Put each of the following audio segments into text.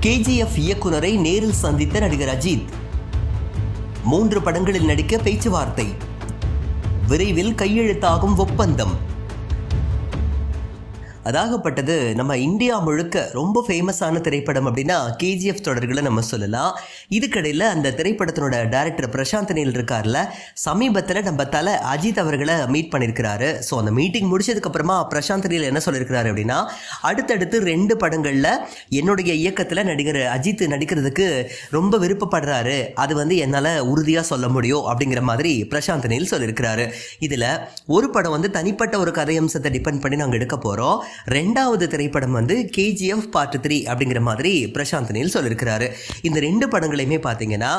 KGF இயக்குனரை நேரில் சந்தித்த நடிகர் அஜித். மூன்று படங்களில் நடிக்க பேச்சுவார்த்தை. விரைவில் கையெழுத்தாகும் ஒப்பந்தம். அதாகப்பட்டது நம்ம இந்தியா முழுக்க ரொம்ப ஃபேமஸான திரைப்படம் அப்படின்னா கேஜிஎஃப் தொடர்களை நம்ம சொல்லலாம். இதுக்கடையில் அந்த திரைப்படத்தினோட டைரக்டர் பிரசாந்த் நீல் இருக்கார்ல சமீபத்தில் நம்ம தலை அஜித் அவர்களை மீட் பண்ணியிருக்கிறாரு ஸோ அந்த மீட்டிங் முடிச்சதுக்கப்புறமா பிரசாந்த் நீல் என்ன சொல்லியிருக்கிறாரு அப்படின்னா அடுத்தடுத்து ரெண்டு படங்களில் என்னுடைய இயக்கத்தில் நடிகர் அஜித் நடிக்கிறதுக்கு ரொம்ப விருப்பப்படுறாரு. அது வந்து என்னால் உறுதியாக சொல்ல முடியும் அப்படிங்கிற மாதிரி பிரசாந்த் நீல் சொல்லியிருக்கிறாரு இதில் ஒரு படம் வந்து தனிப்பட்ட ஒரு கதை அம்சத்தை டிபெண்ட் பண்ணி நாங்கள் எடுக்க போகிறோம் ரெண்டாவது திரைப்படம் வந்து கேஜிஎஃப் பார்ட் த்ரீ அப்படிங்கிற மாதிரி பிரசாந்த் நீல் சொல்லியிருக்கிறாரு இந்த ரெண்டு படங்களையுமே பார்த்தீங்கன்னா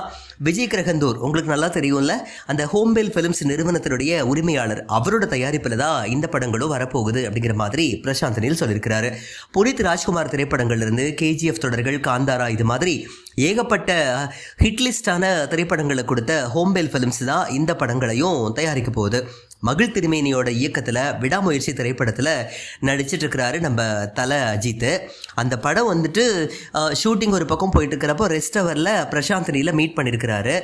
விஜய் கிரகந்தூர் உங்களுக்கு நல்லா தெரியும்ல அந்த ஹோம்பேல் ஃபிலிம்ஸ் நிறுவனத்தினுடைய உரிமையாளர் அவரோட தயாரிப்பில் தான் இந்த படங்களும் வரப்போகுது அப்படிங்கிற மாதிரி பிரசாந்த் நீல் சொல்லியிருக்கிறாரு புனித் ராஜ்குமார் திரைப்படங்கள்லேருந்து கேஜிஎஃப் தொடர்கள் காந்தாரா இது மாதிரி ஏகப்பட்ட ஹிட்லிஸ்டான திரைப்படங்களை கொடுத்த ஹோம்பேல் ஃபிலிம்ஸ் தான் இந்த படங்களையும் தயாரிக்க போகுது. மகிழ் திருமேனியோட இயக்கத்தில் விடாமுயற்சி திரைப்படத்தில் நடிச்சிட்டு இருக்கிறாரு நம்ம தலை அஜித் அந்த படம் வந்துட்டு ஷூட்டிங் ஒரு பக்கம் போயிட்டு இருக்கிறப்போ ரெஸ்ட் ஹவரில் பிரசாந்த் மீட் பண்ணியிருக்கிறாரு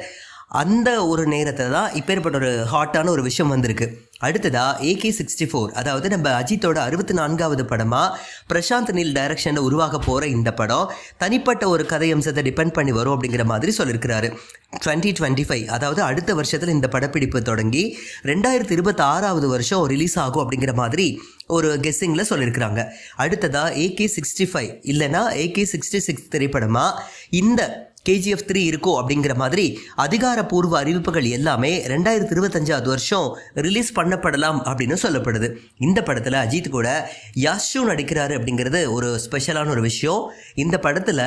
அந்த ஒரு நேரத்தில் தான் இப்பேற்பட்ட ஒரு ஹாட்டான ஒரு விஷயம் வந்திருக்கு. அடுத்ததா ஏகே சிக்ஸ்டி ஃபோர் அதாவது நம்ம அஜித்தோட அறுபத்தி நான்காவது படமாக பிரசாந்த் நீல் டைரக்ஷனில் உருவாக போகிற இந்த படம் தனிப்பட்ட ஒரு கதை அம்சத்தை டிபெண்ட் பண்ணி வரும் அப்படிங்கிற மாதிரி சொல்லியிருக்கிறாரு டுவெண்ட்டி டுவெண்ட்டி ஃபைவ் அதாவது அடுத்த வருஷத்தில் இந்த படப்பிடிப்பு தொடங்கி ரெண்டாயிரத்தி இருபத்தி ஆறாவது வருஷம் ரிலீஸ் ஆகும் அப்படிங்கிற மாதிரி ஒரு கெஸ்ஸிங்கில் சொல்லியிருக்கிறாங்க அடுத்ததா ஏகே சிக்ஸ்டி ஃபைவ் இல்லைனா ஏகே சிக்ஸ்டி சிக்ஸ் திரைப்படமாக இந்த கேஜிஎஃப் த்ரீ இருக்கோ அப்படிங்கிற மாதிரி அதிகாரப்பூர்வ அறிவிப்புகள் எல்லாமே ரெண்டாயிரத்தி இருபத்தஞ்சாவது வருஷம் ரிலீஸ் பண்ணப்படலாம் அப்படின்னு சொல்லப்படுது. இந்த படத்தில் அஜித் கூட யாஷு நடிக்கிறாரு அப்படிங்கிறது ஒரு ஸ்பெஷலான ஒரு விஷயம். இந்த படத்தில்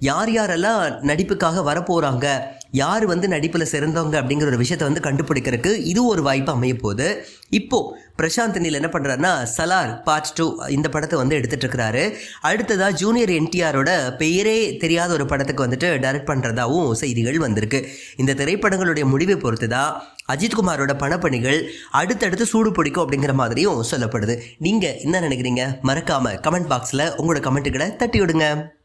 யார் யாரெல்லாம் நடிப்புக்காக வரப்போகிறாங்க யார் வந்து நடிப்பில் சிறந்தவங்க அப்படிங்கிற ஒரு விஷயத்தை வந்து கண்டுபிடிக்கிறதுக்கு இது ஒரு வாய்ப்பு அமைய போகுது இப்போது பிரசாந்த் நீல் என்ன பண்ணுறாருன்னா சலார் பார்ட் டூ இந்த படத்தை வந்து எடுத்துட்டு இருக்கிறாரு அடுத்ததாக ஜூனியர் என்டிஆரோட பெயரே தெரியாத ஒரு படத்துக்கு வந்துட்டு டைரக்ட் பண்ணுறதாவும் செய்திகள் வந்திருக்கு. இந்த திரைப்படங்களுடைய முடிவை பொறுத்து தான் அஜித்குமாரோட பணப்பணிகள் அடுத்தடுத்து சூடு பிடிக்கும் அப்படிங்கிற மாதிரியும் சொல்லப்படுது. நீங்கள் என்ன நினைக்கிறீங்க? மறக்காமல் கமெண்ட் பாக்ஸில் உங்களோட கமெண்ட்டுகளை தட்டி விடுங்க